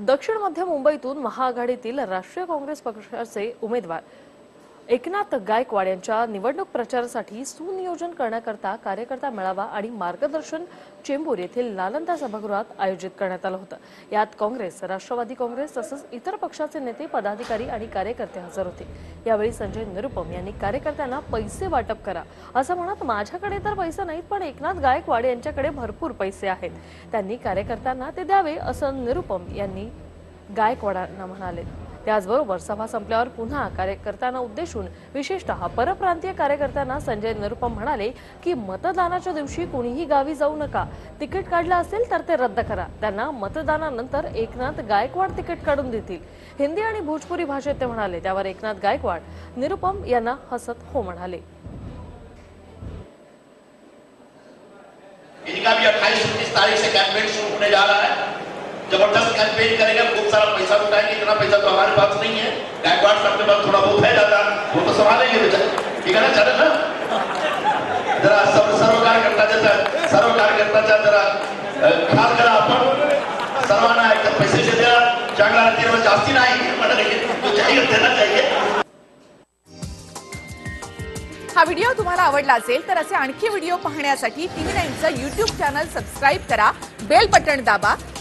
दक्षिण मध्य मुंबईतून महाआघाडीतील राष्ट्रीय काँग्रेस पक्षाचे उमेदवार एकनाथ गायकवाड यांच्या निवडणूक प्रचारासाठी सुनियोजन करण्याकरता कार्यकर्ता मेळावा आणि मार्गदर्शन चेंबूर येथील नालंदा सभागृहात आयोजित करण्यात आलं होतं. यात काँग्रेस राष्ट्रवादी काँग्रेस तसंच इतर पक्षाचे नेते पदाधिकारी आणि कार्यकर्ते हजर होते. यावेळी संजय निरुपम यांनी कार्यकर्त्यांना पैसे वाटप करा असं म्हणत माझ्याकडे तर पैसे नाहीत पण एकनाथ गायकवाड यांच्याकडे भरपूर पैसे आहेत. त्यांनी कार्यकर्त्यांना ते द्यावे असं निरुपम यांनी गायकवाडांना म्हणाले. त्याचबरोबर सभा संपल्यावर पुन्हा कार्यकर्त्यांना उद्देशून विशेषतः परप्रांतीय कार्यकर्त्यांना संजय निरुपम म्हणाले की मतदानाच्या दिवशी कुणीही गावी जाऊ नका. तिकीट काढलं असेल तर ते रद्द करा. त्यांना मतदानानंतर एकनाथ गायकवाड तिकीट काढून देतील. हिंदी आणि भोजपुरी भाषेत ते म्हणाले. त्यावर एकनाथ गायकवाड निरुपम यांना हसत हो म्हणाले. इनका भी अट्ठाईस उनतीस तारीख से कैंपेन शुरू होने जा रहा है। ज़बरदस्त कैंपेन करेंगे खूब सारा पैसा उठाएँगे इतना पैसा तो हमारे पास नहीं है। गायकवाड़ साहब के पास थोड़ा बहुत है ज़्यादा वो तो संभालेंगे बेचारे ठीक है ना चले ना। जरा सर्व सर्व कार्यकर्ता जैसा सर्व कार्यकर्त्याचा जरा अ, ख्याल करा आपण सर्वांना एकदम पैसे द्या चांगला राहतील जास्ती नाही म्हणाले तो चाहिए देना चाहिए। हा व्हिडिओ तुम्हाला आवडला असेल तर असे आणखी व्हिडिओ पाहण्यासाठी टीव्ही नाईनचं युट्यूब चॅनल सबस्क्राईब करा बेल बटण दाबा